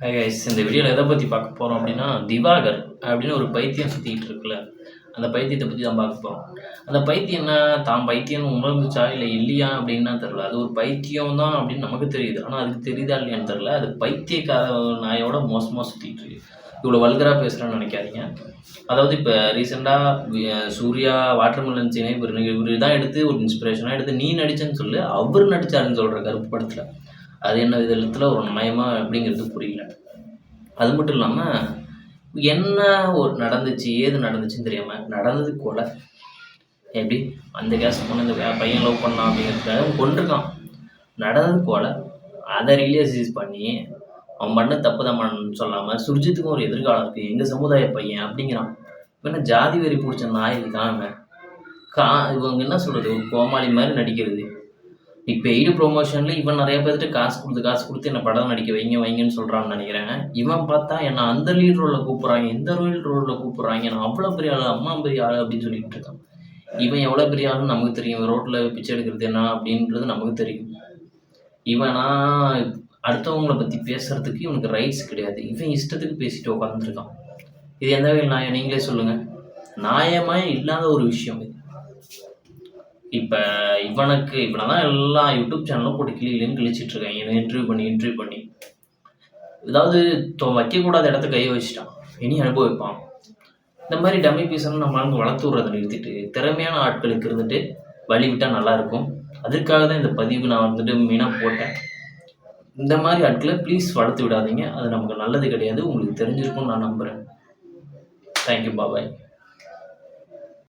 Hi guys இந்த வீடியோவில் எதை பற்றி பார்க்க போகிறோம் அப்படின்னா திவாகர் அப்படின்னு ஒரு பைத்தியம் சுற்றிக்கிட்டு இருக்குல்ல அந்த பைத்தியத்தை பற்றி தான் பார்க்க போகிறோம் அந்த பைத்தியம் என்ன? தான் பைத்தியம்னு உணர்ந்துச்சா இல்லை இல்லையா அப்படின்னா தெரில அது ஒரு பைத்தியம் தான் அப்படின்னு நமக்கு தெரியுது. ஆனால் அதுக்கு தெரியுதா இல்லையான்னு தெரில அது பைத்தியக்கார நாயோட மோசமாக சுற்றிட்டு இருக்கு. இவ்வளோ வல்கராக பேசுகிறேன்னு நினைக்காதீங்க. அதாவது இப்போ ரீசெண்டாக சூர்யா வாட்டர்மெலன் சீனை இவர் இவர் தான் எடுத்து ஒரு இன்ஸ்பிரேஷனாக எடுத்து நீ நடிச்சேன்னு சொல்லு அவர் நடிச்சாருன்னு சொல்கிற கருப்பு படத்தில். அது என்ன விதத்தில் ஒரு நியாயமாக அப்படிங்கிறது புரியல. அது மட்டும் இல்லாமல் என்ன ஒரு நடந்துச்சு ஏது நடந்துச்சுன்னு தெரியாமல் நடந்தது கொலை எப்படி? அந்த கேஸ் பொண்ணு இந்த பையன் லவ் பண்ணான் அப்படிங்கிறதுக்காக கொண்டிருக்கான் நடந்தது கொலை அதை ரிலேசிஸ் பண்ணி அவன் பண்ண தப்பு தான் சொல்லாமல் சுர்ஜித்துக்கும் ஒரு எதிர்காலம் இருக்குது எங்கள் சமுதாய பையன் அப்படிங்கிறான். என்ன ஜாதி வெறி பிடிச்ச நாய் இருக்கான் கா இவங்க என்ன சொல்கிறது ஒரு கோமாளி மாதிரி நடிக்கிறது. இப்போ எய்டு ப்ரொமோஷனில் இவன் நிறைய பேர்த்துட்டு காசு கொடுத்து காசு கொடுத்து என்ன படம் நடிக்க வைங்க வைங்கன்னு சொல்கிறான்னு நினைக்கிறேன். இவன் பார்த்தா என்ன அந்த லீட் ரோலில் கூப்பிட்றாங்க இந்த லீட் ரோலில் கூப்பிட்றாங்க நான் அவ்வளோ பெரிய ஆள் அம்மா பெரிய ஆள் அப்படின்னு சொல்லிட்டு இருக்கான். இவன் எவ்வளோ பெரிய ஆளுன்னு நமக்கு தெரியும். ரோட்டில் பிச்சை எடுக்கிறது என்ன அப்படின்றது நமக்கு தெரியும். இவனா அடுத்தவங்கள பற்றி பேசுறதுக்கு இவனுக்கு ரைட்ஸ் கிடையாது. இவன் இஷ்டத்துக்கு பேசிட்டு உட்காந்துருக்கான் இது எந்த வகையில் நியாயம்? நீங்களே சொல்லுங்கள் நியாயமாக இல்லாத ஒரு விஷயம் இது. இப்போ இவனுக்கு இவனை தான் எல்லா யூடியூப் சேனலும் போட்டு கிளியிலேன்னு கிழிச்சிட்டு இருக்காங்க இவன் இன்டர்வியூ பண்ணி இன்டர்வியூ பண்ணி. ஏதாவது வைக்கக்கூடாத இடத்த கையை வச்சுட்டான். இனி அனுபவிப்பான். இந்த மாதிரி டம்மி பீசன் நம்ம வளர்த்து விட்றதை நிறுத்திட்டு திறமையான ஆட்களுக்கு இருந்துட்டு வழி விட்டால் நல்லாயிருக்கும் அதுக்காக தான் இந்த பதிவு நான் வந்துட்டு மெயினாக போட்டேன். இந்த மாதிரி ஆட்களை ப்ளீஸ் வளர்த்து விடாதீங்க. அது நமக்கு நல்லது கிடையாது. உங்களுக்கு தெரிஞ்சிருக்கும்னு நான் நம்புகிறேன் தேங்க்யூ பாபாய்